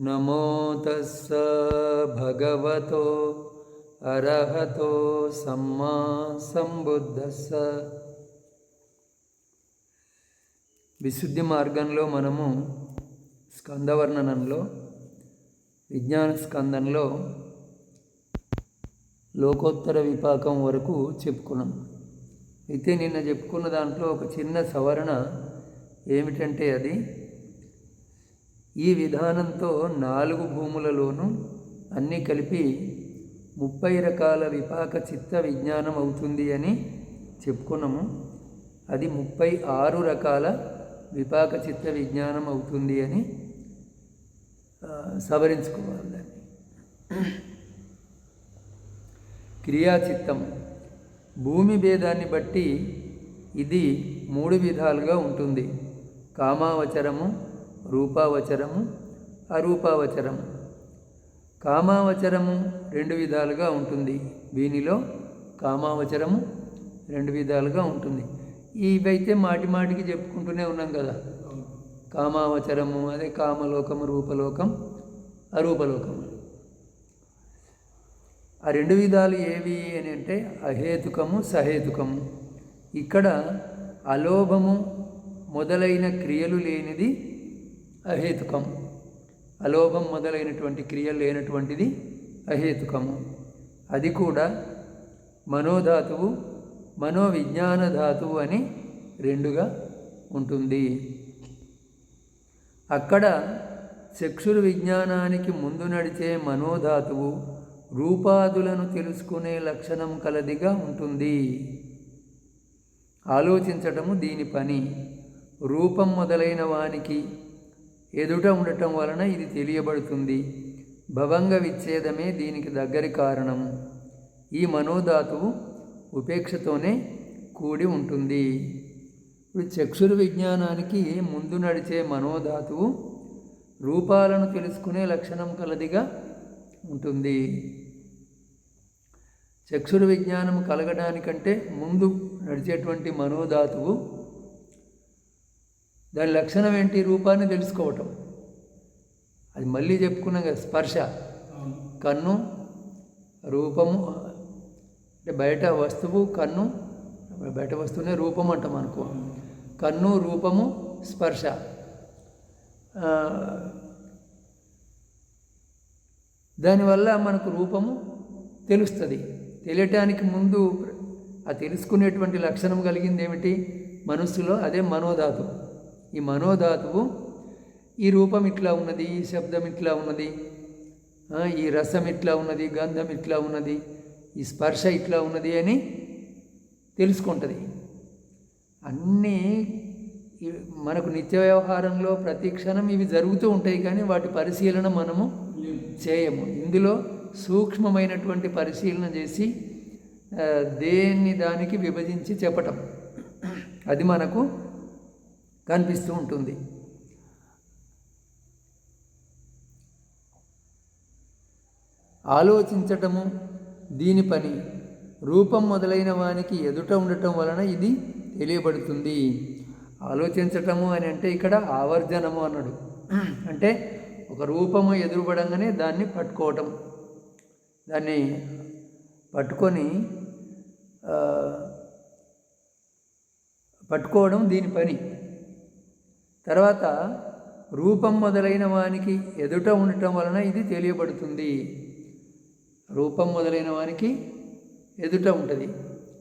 నమో భగవతో అర్హతో సమ్మా సంబుద్ధస్స. విశుద్ధి మార్గంలో మనము స్కందవర్ణనంలో విజ్ఞాన స్కందంలో లోకోత్తర విపాకం వరకు చెప్పుకున్నాం. అయితే నిన్న చెప్పుకున్న దాంట్లో ఒక చిన్న సవరణ ఏమిటంటే అది ఈ విధానంతో నాలుగు భూములలోనూ అన్నీ కలిపి ముప్పై రకాల విపాక చిత్త విజ్ఞానం అవుతుంది అని చెప్పుకున్నాము. అది ముప్పై ఆరు రకాల విపాక చిత్త విజ్ఞానం అవుతుంది అని సవరించుకోవాలి దాన్ని. క్రియాచిత్తం. భూమి భేదాన్ని బట్టి ఇది మూడు విధాలుగా ఉంటుంది. కామావచరము రూపావచరము అరూపావచరము. కామావచరము రెండు విధాలుగా ఉంటుంది. దీనిలో కామావచరము రెండు విధాలుగా ఉంటుంది. ఇవైతే మాటి మాటికి చెప్పుకుంటూనే ఉన్నాం కదా. కామావచరము అదే కామలోకము రూపలోకం అరూపలోకం ఆ రెండు విధాలు ఏవి అని అంటే అహేతుకము సహేతుకము. ఇక్కడ అలోభము మొదలైన క్రియలు లేనిది అహేతుకం. అలోభం మొదలైనటువంటి క్రియలు లేనటువంటిది అహేతుకము అది కూడా మనోధాతువు మనోవిజ్ఞాన ధాతువు అని రెండుగా ఉంటుంది. అక్కడ చక్షురు విజ్ఞానానికి ముందు నడిచే మనోధాతువు రూపాదులను తెలుసుకునే లక్షణం కలదిగా ఉంటుంది. ఆలోచించటము దీని పని. రూపం మొదలైన వానికి ఎదుట ఉండటం వలన ఇది తెలియబడుతుంది. భవంగ విచ్ఛేదమే దీనికి దగ్గరి కారణము ఈ మనోధాతువు ఉపేక్షతోనే కూడి ఉంటుంది. ఇప్పుడు చక్షురు విజ్ఞానానికి ముందు నడిచే మనోధాతువు రూపాలను తెలుసుకునే లక్షణం కలదిగా ఉంటుంది. చక్షుర విజ్ఞానం కలగడానికంటే ముందు నడిచేటువంటి మనోధాతువు దాని లక్షణం ఏంటి? రూపాన్ని తెలుసుకోవటం. అది మళ్ళీ చెప్పుకున్నాం కదా స్పర్శ. కన్ను రూపము అంటే బయట వస్తువు కన్ను బయట వస్తువునే రూపం అంటాం అనుకో. కన్ను రూపము స్పర్శ. దానివల్ల మనకు రూపము తెలుస్తుంది. తెలియటానికి ముందు ఆ తెలుసుకునేటువంటి లక్షణం కలిగింది ఏమిటి? మనస్సులో అదే మనోధాతువు. ఈ మనోధాతువు ఈ రూపం ఇట్లా ఉన్నది ఈ శబ్దం ఇట్లా ఉన్నది ఈ రసం ఇట్లా ఉన్నది గంధం ఇట్లా ఉన్నది ఈ స్పర్శ ఇట్లా ఉన్నది అని తెలుసుకుంటుంది. అన్నీ మనకు నిత్య వ్యవహారంలో ప్రతి క్షణం ఇవి జరుగుతూ ఉంటాయి కానీ వాటి పరిశీలన మనము చేయము. ఇందులో సూక్ష్మమైనటువంటి పరిశీలన చేసి దేన్ని దానికి విభజించి చెప్పటం. అది మనకు కనిపిస్తూ ఉంటుంది. ఆలోచించటము దీని పని. రూపం మొదలైన వానికి ఎదుట ఉండటం వలన ఇది తెలియబడుతుంది. ఆలోచించటము అని అంటే ఇక్కడ ఆవర్జనము అన్నాడు. అంటే ఒక రూపము ఎదురుపడంగానే దాన్ని పట్టుకోవటం. దాన్ని పట్టుకొని పట్టుకోవడం దీని పని. తర్వాత రూపం మొదలైన వానికి ఎదుట ఉండటం వలన ఇది తెలియబడుతుంది. రూపం మొదలైన వానికి ఎదుట ఉంటుంది.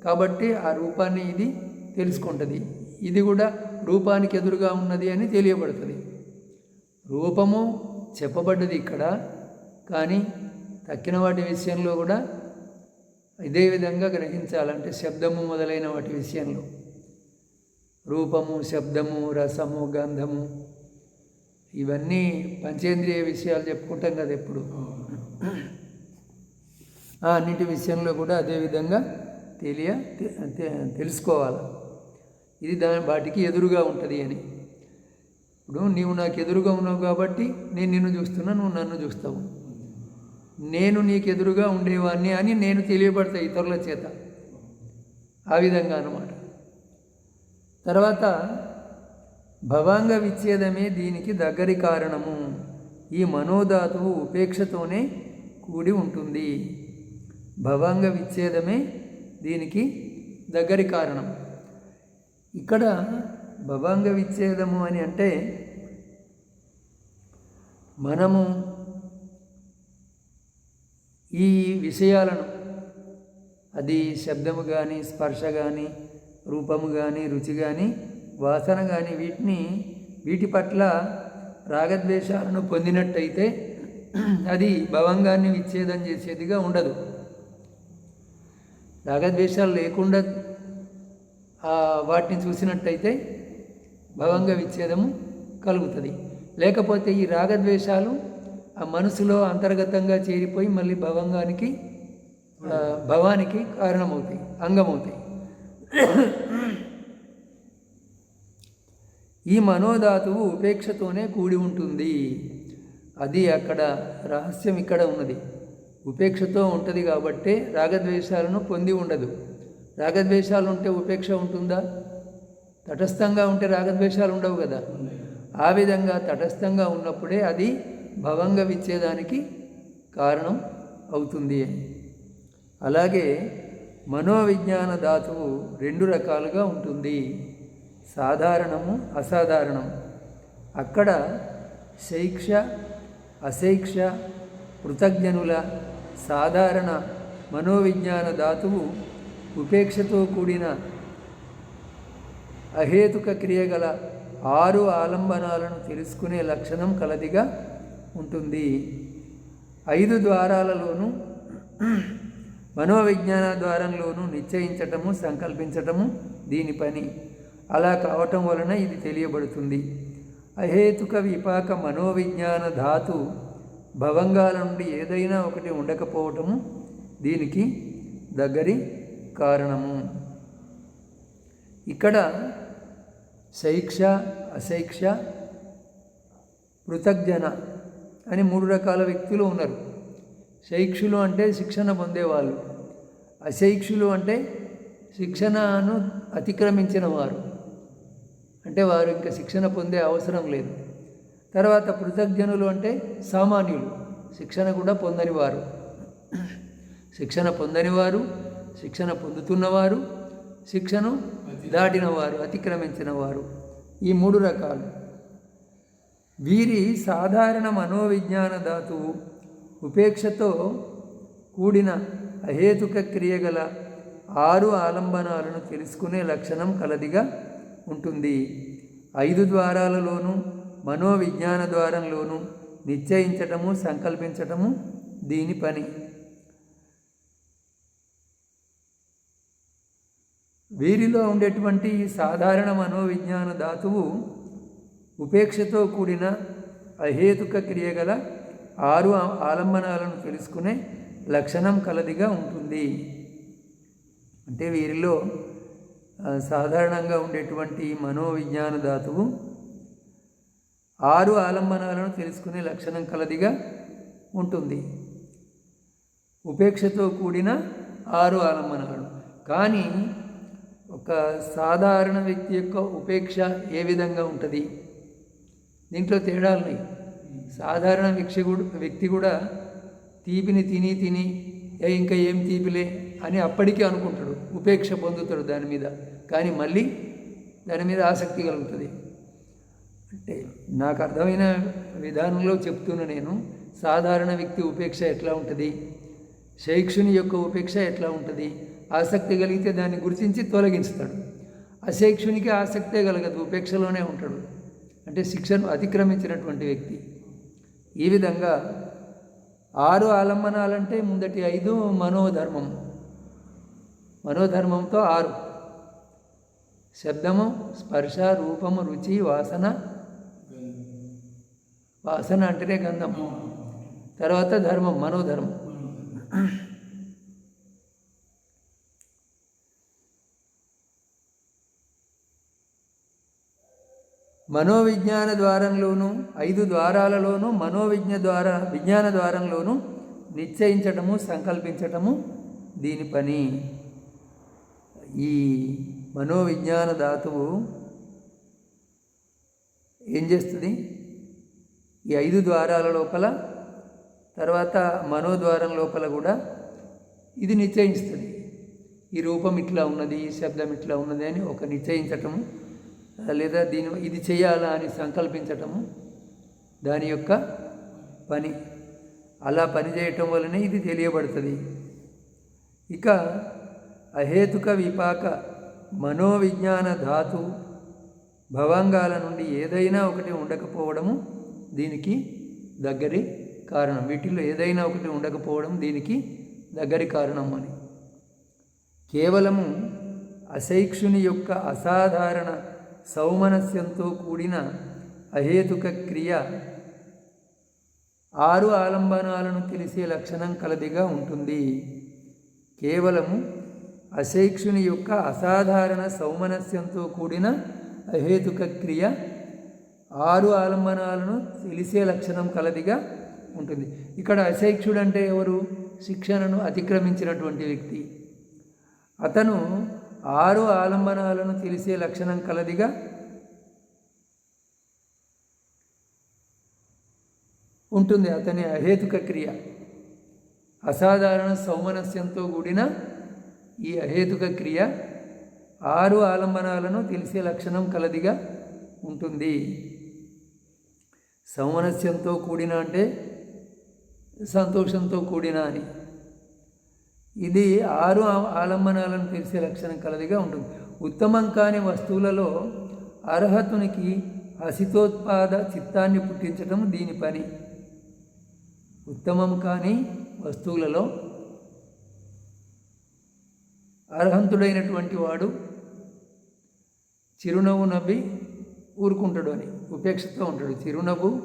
కాబట్టి ఆ రూపాన్ని ఇది తెలుసుకుంటుంది. ఇది కూడా రూపానికి ఎదురుగా ఉన్నది అని తెలియబడుతుంది. రూపము చెప్పబడ్డది ఇక్కడ కానీ తక్కిన వాటి విషయంలో కూడా ఇదే విధంగా గ్రహించాలంటే శబ్దము మొదలైన వాటి విషయంలో. రూపము శబ్దము రసము గంధము ఇవన్నీ పంచేంద్రియ విషయాలు చెప్పుకుంటాం కదా ఎప్పుడు. ఆ అన్నిటి విషయంలో కూడా అదే విధంగా తెలియ తెలుసుకోవాలి. ఇది దాని వాటికి ఎదురుగా ఉంటుంది అని. ఇప్పుడు నీవు నాకు ఎదురుగా ఉన్నావు కాబట్టి నేను నిన్ను చూస్తున్నా నువ్వు నన్ను చూస్తావు. నేను నీకు ఎదురుగా ఉండేవాడిని అని నేను తెలియబడతా ఇతరుల చేత. ఆ విధంగా అన్నమాట. తర్వాత భవాంగ విచ్ఛేదమే దీనికి దగ్గరి కారణము. ఈ మనోధాతువు ఉపేక్షతోనే కూడి ఉంటుంది. భవాంగ విచ్ఛేదమే దీనికి దగ్గరి కారణం. ఇక్కడ భవాంగ విచ్ఛేదము అని అంటే మనము ఈ విషయాలను అది శబ్దము కానీ స్పర్శ కానీ రూపము కానీ రుచి కానీ వాసన కానీ వీటిని వీటి పట్ల రాగద్వేషాలను పొందినట్టయితే అది భవంగాన్ని విచ్ఛేదం చేసేదిగా ఉండదు. రాగద్వేషాలు లేకుండా వాటిని చూసినట్టయితే భవంగ విచ్ఛేదము కలుగుతుంది. లేకపోతే ఈ రాగద్వేషాలు ఆ మనసులో అంతర్గతంగా చేరిపోయి మళ్ళీ భవంగానికి భవానికి కారణమవుతాయి అంగమవుతాయి. ఈ మనోధాతువు ఉపేక్షతోనే కూడి ఉంటుంది. అది అక్కడ రహస్యం ఇక్కడ ఉన్నది. ఉపేక్షతో ఉంటుంది కాబట్టే రాగద్వేషాలను పొంది ఉండదు. రాగద్వేషాలు ఉంటే ఉపేక్ష ఉంటుందా? తటస్థంగా ఉంటే రాగద్వేషాలు ఉండవు కదా. ఆ విధంగా తటస్థంగా ఉన్నప్పుడే అది భవంగ విచ్చేదానికి కారణం అవుతుంది. అలాగే మనోవిజ్ఞాన ధాతువు రెండు రకాలుగా ఉంటుంది. సాధారణము అసాధారణం. అక్కడ శైక్ష అశైక్ష కృతజ్ఞనుల సాధారణ మనోవిజ్ఞాన ధాతువు ఉపేక్షతో కూడిన అహేతుక క్రియగల ఆరు ఆలంబనాలను తెలుసుకునే లక్షణం కలదిగా ఉంటుంది. ఐదు ద్వారాలలోనూ మనోవిజ్ఞాన ద్వారంలోనూ నిశ్చయించటము సంకల్పించటము దీని పని. అలా కావటం వలన ఇది తెలియబడుతుంది. అహేతుక విపాక మనోవిజ్ఞాన ధాతు భవంగాల నుండి ఏదైనా ఒకటి ఉండకపోవటము దీనికి దగ్గరి కారణము. ఇక్కడ శైక్ష అశైక్ష పృథగ్జన అని మూడు రకాల వ్యక్తులు ఉన్నారు. శైక్షులు అంటే శిక్షణ పొందేవాళ్ళు. అశైక్షులు అంటే శిక్షణను అతిక్రమించిన వారు. అంటే వారు ఇంకా శిక్షణ పొందే అవసరం లేదు. తర్వాత పృథగ్జనులు అంటే సామాన్యులు. శిక్షణ కూడా పొందని వారు. శిక్షణ పొందని వారు శిక్షణ పొందుతున్నవారు శిక్షను దాటినవారు అతిక్రమించిన వారు. ఈ మూడు రకాలు. వీరి సాధారణ మనోవిజ్ఞాన ధాతువు ఉపేక్షతో కూడిన అహేతుక క్రియగల ఆరు ఆలంబనాలను తెలుసుకునే లక్షణం కలదిగా ఉంటుంది. ఐదు ద్వారాలలోనూ మనోవిజ్ఞాన ద్వారంలోనూ నిశ్చయించటము సంకల్పించటము దీని పని. వీరిలో ఉండేటువంటి ఈ సాధారణ మనోవిజ్ఞాన ధాతువు ఉపేక్షతో కూడిన అహేతుక క్రియగల ఆరు ఆలంబనాలను తెలుసుకునే లక్షణం కలదిగా ఉంటుంది. అంటే వీరిలో సాధారణంగా ఉండేటువంటి మనోవిజ్ఞాన ధాతువు ఆరు ఆలంబనాలను తెలుసుకునే లక్షణం కలదిగా ఉంటుంది. ఉపేక్షతో కూడిన ఆరు ఆలంబనాలు. కానీ ఒక సాధారణ వ్యక్తి యొక్క ఉపేక్ష ఏ విధంగా ఉంటుంది? దీంట్లో తేడాలు ఉన్నాయి. సాధారణ వ్యక్తి కూడా వ్యక్తి కూడా తీపిని తిని తిని ఏ ఇంకా ఏం తీపిలే అని అప్పటికే అనుకుంటాడు ఉపేక్ష పొందుతాడు దాని మీద. కానీ మళ్ళీ దాని మీద ఆసక్తి కలుగుతుంది. అంటే నాకు అర్థమైన విధానంలో చెప్తున్నా నేను సాధారణ వ్యక్తి ఉపేక్ష ఎట్లా ఉంటుంది? శైక్షుని యొక్క ఉపేక్ష ఎట్లా ఉంటుంది? ఆసక్తి కలిగితే దాన్ని గుర్తించి తొలగించుతాడు. అశైక్షునికి ఆసక్తే కలగదు ఉపేక్షలోనే ఉంటాడు. అంటే శిక్షను అతిక్రమించినటువంటి వ్యక్తి. ఈ విధంగా ఆరు ఆలంబనాలంటే ముందటి ఐదు మనోధర్మం. మనోధర్మంతో ఆరు. శబ్దము స్పర్శ రూపము రుచి వాసన. వాసన అంటేనే గంధం. తర్వాత ధర్మం మనోధర్మం. మనోవిజ్ఞాన ద్వారంలోనూ ఐదు ద్వారాలలోనూ మనోవిజ్ఞ ద్వార విజ్ఞాన ద్వారంలోనూ నిశ్చయించటము సంకల్పించటము దీని పని. ఈ మనోవిజ్ఞాన ధాతువు ఏం చేస్తుంది? ఈ ఐదు ద్వారాల లోపల తర్వాత మనోద్వారం లోపల కూడా ఇది నిశ్చయిస్తుంది ఈ రూపం ఇట్లా ఉన్నది ఈ శబ్దం ఇట్లా ఉన్నది అని ఒక నిశ్చయించటము లేదా దీని ఇది చేయాలా అని సంకల్పించటము దాని యొక్క పని. అలా పనిచేయటం వలనే ఇది తెలియబడుతుంది. ఇక అహేతుక విపాక మనోవిజ్ఞాన ధాతు భవంగాల నుండి ఏదైనా ఒకటి ఉండకపోవడము దీనికి దగ్గరి కారణం. వీటిల్లో ఏదైనా ఒకటి ఉండకపోవడం దీనికి దగ్గరి కారణం అని. కేవలము అశైక్షుని యొక్క అసాధారణ సౌమనస్యంతో కూడిన అహేతుక క్రియ ఆరు ఆలంబనాలను తెలిసే లక్షణం కలదిగా ఉంటుంది. కేవలము అశైక్షుని యొక్క అసాధారణ సౌమనస్యంతో కూడిన అహేతుక క్రియ ఆరు ఆలంబనాలను తెలిసే లక్షణం కలదిగా ఉంటుంది. ఇక్కడ అశైక్షుడు అంటే ఎవరు? శిక్షణను అతిక్రమించినటువంటి వ్యక్తి. అతను ఆరు ఆలంబనాలను తెలిసే లక్షణం కలదిగా ఉంటుంది అతని అహేతుక క్రియ. అసాధారణ సౌమనస్యంతో కూడిన ఈ అహేతుక క్రియ ఆరు ఆలంబనాలను తెలిసే లక్షణం కలదిగా ఉంటుంది. సౌమనస్యంతో కూడిన అంటే సంతోషంతో కూడిన అని. ఇది ఆరు ఆలంబనాలను తెలిసే లక్షణం కలదిగా ఉంటుంది. ఉత్తమం కాని వస్తువులలో అర్హతునికి అసితోత్పాద చిత్తాన్ని పుట్టించటం దీని పని. ఉత్తమం కాని వస్తువులలో అర్హంతుడైనటువంటి వాడు చిరునవ్వు నవ్వి ఊరుకుంటాడు అని ఉపేక్షతో ఉంటాడు. చిరునవ్వు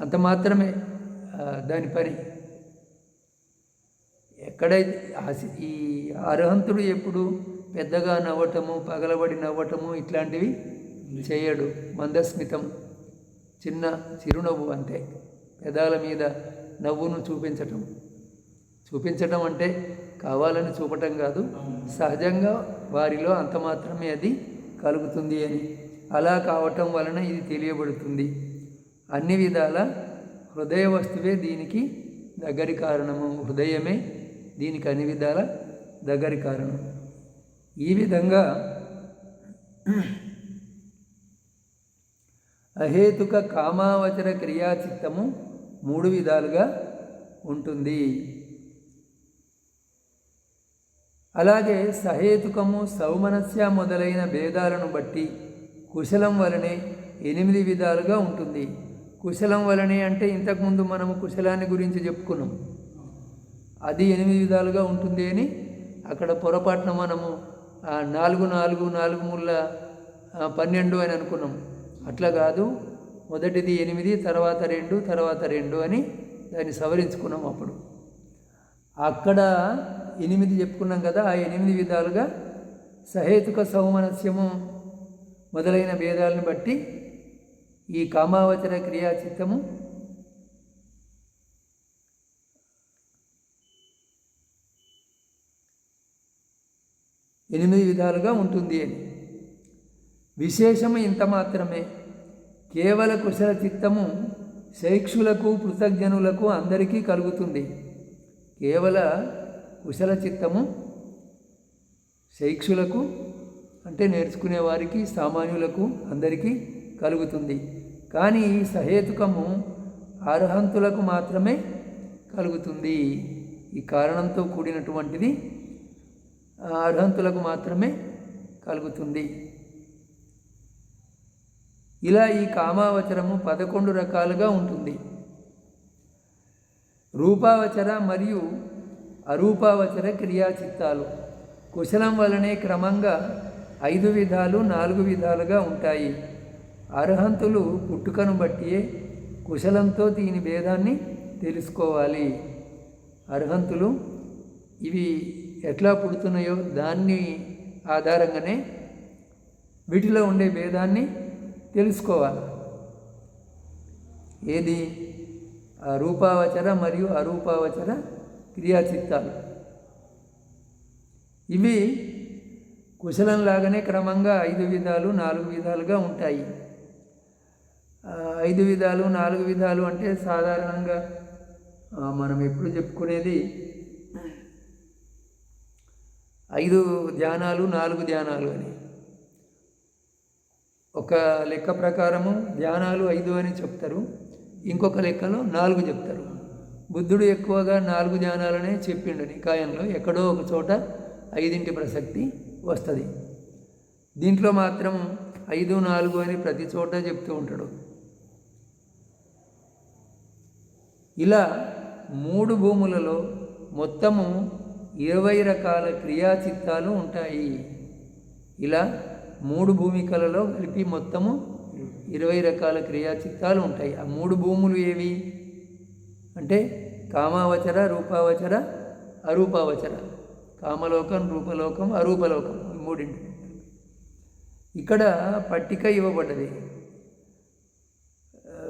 అంత మాత్రమే దాని పని. ఎక్కడైతే ఈ అర్హంతుడు ఎప్పుడు పెద్దగా నవ్వటము పగలబడి నవ్వటము ఇట్లాంటివి చేయడు. మందస్మితం చిన్న చిరునవ్వు అంతే. పెదాల మీద నవ్వును చూపించటం. చూపించటం అంటే కావాలని చూపటం కాదు. సహజంగా వారిలో అంత మాత్రమే అది కలుగుతుంది అని. అలా కావటం వలన ఇది తెలియబడుతుంది. అన్ని విధాల హృదయ వస్తువే దీనికి దగ్గరి కారణము. హృదయమే దీనికి అన్ని విధాల దగ్గరి కారణం. ఈ విధంగా అహేతుక కామావచర క్రియాచిత్తము మూడు విధాలుగా ఉంటుంది. అలాగే సహేతుకము సౌమనస్య మొదలైన భేదాలను బట్టి కుశలం వలనే ఎనిమిది విధాలుగా ఉంటుంది. కుశలం వలనే అంటే ఇంతకుముందు మనము కుశలాన్ని గురించి చెప్పుకున్నాం. అది ఎనిమిది విధాలుగా ఉంటుంది అని అక్కడ పొరపాటున మనము నాలుగు నాలుగు నాలుగు మూల పన్నెండు అని అనుకున్నాం. అట్లా కాదు. మొదటిది ఎనిమిది తర్వాత రెండు తర్వాత రెండు అని దాన్ని సవరించుకున్నాం అప్పుడు. అక్కడ ఎనిమిది చెప్పుకున్నాం కదా ఆ ఎనిమిది విధాలుగా సహేతుక సౌమనస్యము మొదలైన భేదాలను బట్టి ఈ కామావచన క్రియా చిత్తము ఎనిమిది విధాలుగా ఉంటుంది అని. విశేషము ఇంత మాత్రమే. కేవల కుశల చిత్తము శైక్షులకు కృతజ్ఞనులకు అందరికీ కలుగుతుంది. కేవల కుశల చిత్తము శైక్షులకు అంటే నేర్చుకునే వారికి సామాన్యులకు అందరికీ కలుగుతుంది. కానీ ఈ సహేతుకము అర్హంతులకు మాత్రమే కలుగుతుంది. ఈ కారణంతో కూడినటువంటిది అర్హంతులకు మాత్రమే కలుగుతుంది. ఇలా ఈ కామావచరము పదకొండు రకాలుగా ఉంటుంది. రూపావచర మరియు అరూపావచర క్రియాచిత్తాలు. కుశలం వలనే క్రమంగా ఐదు విధాలు నాలుగు విధాలుగా ఉంటాయి. అర్హంతులు పుట్టుకను బట్టియే కుశలంతో దీని భేదాన్ని తెలుసుకోవాలి. అర్హంతులు ఇవి ఎట్లా పుడుతున్నాయో దాన్ని ఆధారంగానే వీటిలో ఉండే భేదాన్ని తెలుసుకోవాలి. ఏది? రూపావచర మరియు అరూపావచర క్రియాచిత్తాలు. ఇవి కుశలంలాగానే క్రమంగా ఐదు విధాలు నాలుగు విధాలుగా ఉంటాయి. ఐదు విధాలు నాలుగు విధాలు అంటే సాధారణంగా మనం ఎప్పుడు చెప్పుకునేది ఐదు ధ్యానాలు నాలుగు ధ్యానాలు అని. ఒక లెక్క ప్రకారము ధ్యానాలు ఐదు అని చెప్తారు. ఇంకొక లెక్కలో నాలుగు చెప్తారు. బుద్ధుడు ఎక్కువగా నాలుగు ధ్యానాలనే చెప్పిండు నికాయంలో ఎక్కడో ఒక చోట ఐదింటి ప్రసక్తి వస్తుంది. దీంట్లో మాత్రం ఐదు నాలుగు అని ప్రతి చోట చెప్తూ ఉంటాడు. ఇలా మూడు భూములలో మొత్తము ఇరవై రకాల క్రియాచిత్తాలు ఉంటాయి. ఇలా మూడు భూమికలలో కలిపి మొత్తము ఇరవై రకాల క్రియాచిత్తాలు ఉంటాయి. ఆ మూడు భూములు ఏవి? అంటే కామావచర రూపావచర అరూపావచర. కామలోకం రూపలోకం అరూపలోకం మూడింటి. ఇక్కడ పట్టిక ఇవ్వబడ్డది.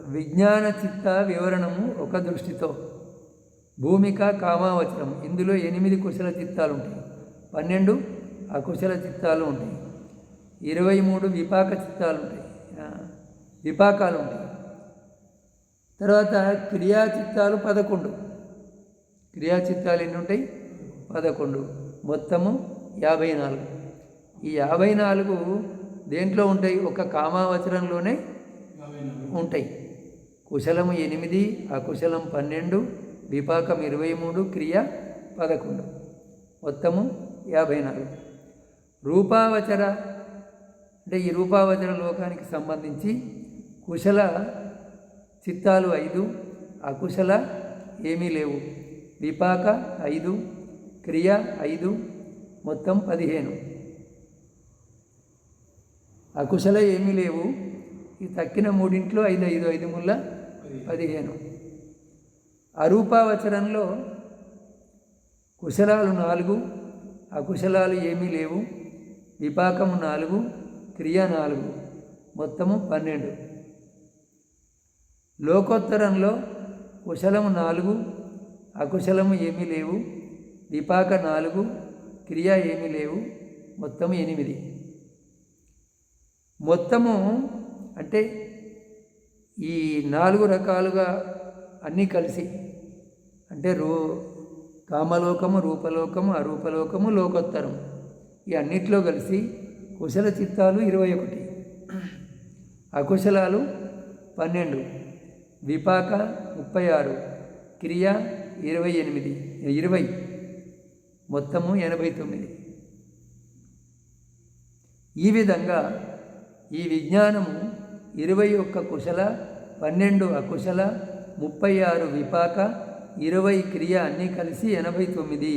విజ్ఞాన చిత్త వివరణము ఒక దృష్టితో. భూమిక కామావచరం ఇందులో ఎనిమిది కుశల చిత్తాలు ఉంటాయి. పన్నెండు అకుశల చిత్తాలు ఉంటాయి. ఇరవై మూడు విపాక చిత్తాలు ఉంటాయి. విపాకాలు ఉంటాయి. తర్వాత క్రియా చిత్తాలు పదకొండు. క్రియా చిత్తాలు ఎన్ని ఉంటాయి? పదకొండు. మొత్తము యాభై నాలుగు. ఈ యాభై నాలుగు దేంట్లో ఉంటాయి? ఒక కామావచరంలోనే ఉంటాయి. కుశలము ఎనిమిది అకుశలం పన్నెండు విపాకం ఇరవై మూడు క్రియ పదకొండు. మొత్తము యాభై నాలుగు. రూపావచర అంటే ఈ రూపావచర లోకానికి సంబంధించి కుశల చిత్తాలు ఐదు అకుశల ఏమీ లేవు. విపాక ఐదు క్రియ ఐదు మొత్తం పదిహేను. అకుశల ఏమీ లేవు. ఈ తక్కిన మూడింట్లో ఐదు ఐదు ఐదు ముళ్ళ పదిహేను. అరూపావచరంలో కుశలాలు నాలుగు అకుశలాలు ఏమీ లేవు విపాకము నాలుగు క్రియ నాలుగు మొత్తము పన్నెండు. లోకోత్తరంలో కుశలము నాలుగు అకుశలము ఏమీ లేవు విపాక నాలుగు క్రియ ఏమీ లేవు మొత్తము ఎనిమిది. మొత్తము అంటే ఈ నాలుగు రకాలుగా అన్నీ కలిసి అంటే రూ కామలోకము రూపలోకము అరూపలోకము లోకోత్తరం. ఈ అన్నిట్లో కలిసి కుశల చిత్తాలు ఇరవై ఒకటి. అకుశలాలు పన్నెండు. విపాక ముప్పై ఆరు. క్రియ ఇరవై ఎనిమిది. ఇరవై. మొత్తము ఎనభై తొమ్మిది. ఈ విధంగా ఈ విజ్ఞానము ఇరవై ఒక్క కుశల పన్నెండు అకుశల ముప్పై ఆరు విపాక ఇరవై క్రియ అన్నీ కలిసి ఎనభై తొమ్మిది.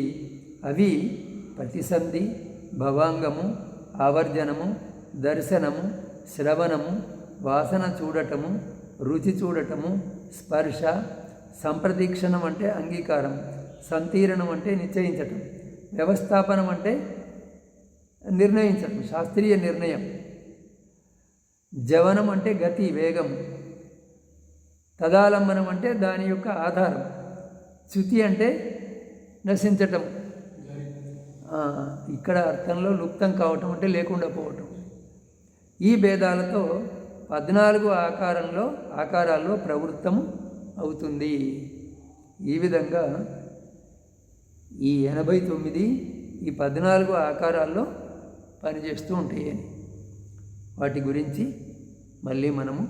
అవి ప్రతిసంధి భవాంగము ఆవర్జనము దర్శనము శ్రవణము వాసన చూడటము రుచి చూడటము స్పర్శ సంప్రదీక్షణం అంటే అంగీకారం సంతీరణం అంటే నిశ్చయించటం వ్యవస్థాపనం అంటే నిర్ణయించటం శాస్త్రీయ నిర్ణయం. జవనం అంటే గతి వేగం. తదాలంబనం అంటే దాని యొక్క ఆధారం. శృతి అంటే నశించటం. ఇక్కడ అర్థంలో లుప్తం కావటం అంటే లేకుండా పోవటం. ఈ భేదాలతో పద్నాలుగు ఆకారంలో ఆకారాల్లో ప్రవృత్తం అవుతుంది. ఈ విధంగా ఈ ఎనభై తొమ్మిది ఈ పద్నాలుగు ఆకారాల్లో పనిచేస్తూ ఉంటాయి వాటి గురించి మళ్ళీ మనము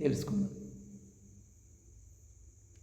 తెలుసుకుందాం.